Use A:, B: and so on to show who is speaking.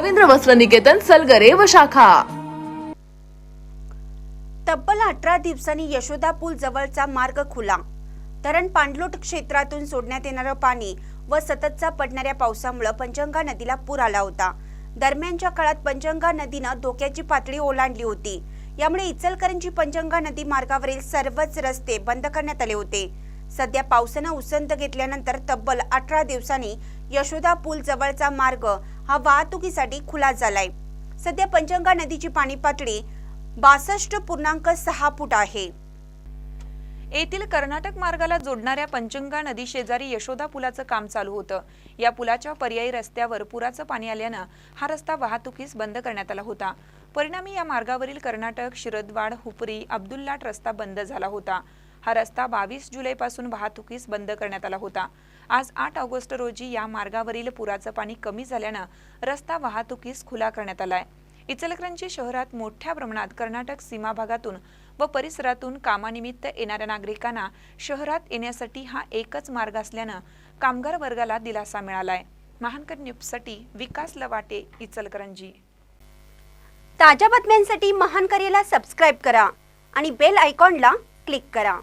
A: रवींद्र वस्त्र निकेतन सलगरे व शाखा.
B: तब्बल अठरा दिवसांनी यशोदा पूल जवळचा मार्ग खुला. धरण पांडलोट क्षेत्रातून सोडण्यात येणारं पाणी व सततचा पडणाऱ्या पावसामुळे पंचंगा नदीला पूर आला होता. दरम्यानच्या काळात पंचंगा नदीनं धोक्याची पातळी ओलांडली होती. यामुळे इचलकरंजी पंचंगा नदी मार्गावरील सर्वच रस्ते बंद करण्यात आले होते. सध्या पावसानं उसंत घेतल्यानंतर तब्बल अठरा दिवसांनी यशोदा पूल जवळचा मार्ग हा वाहतुकीसाठी खुला झालाय. सध्या पंचगंगा नदीची पाणी पातळी बासष्ट पूर्णांक सहा फूट आहे.
C: येथील कर्नाटक मार्गाला जोडणाऱ्या पंचंगा नदी शेजारी यशोदा पुलाचं काम चालू होतं. या पुलाच्या पर्यायी रस्त्यावर पुराचं पाणी आल्यानं हा रस्ता वाहतुकीस बंद करण्यात आला होता. परिणामी या मार्गावरील कर्नाटक शिरदवाड हुपरी अब्दुल्लाट रस्ता बंद झाला होता. हा रस्ता बावीस जुलैपासून वाहतुकीस बंद करण्यात आला होता. आज आठ ऑगस्ट रोजी या मार्गावरील पुराचं पाणी कमी झाल्यानं रस्ता वाहतुकीस खुला करण्यात आलाय. इचलकरंजी शहरात मोठ्या प्रमाणात कर्नाटक सीमा भागातून व परिसरातून कामानिमित्त येणाऱ्या नागरिकांना शहरात येण्यासाठी हा एकच मार्ग असल्यानं कामगार वर्गाला दिलासा मिळालाय. महानकर न्यूजसाठी विकास लवाटे इचलकरंजी.
B: ताज्या बातम्यांसाठी महानकरेला सबस्क्राईब करा आणि बेल आयकॉनला क्लिक करा.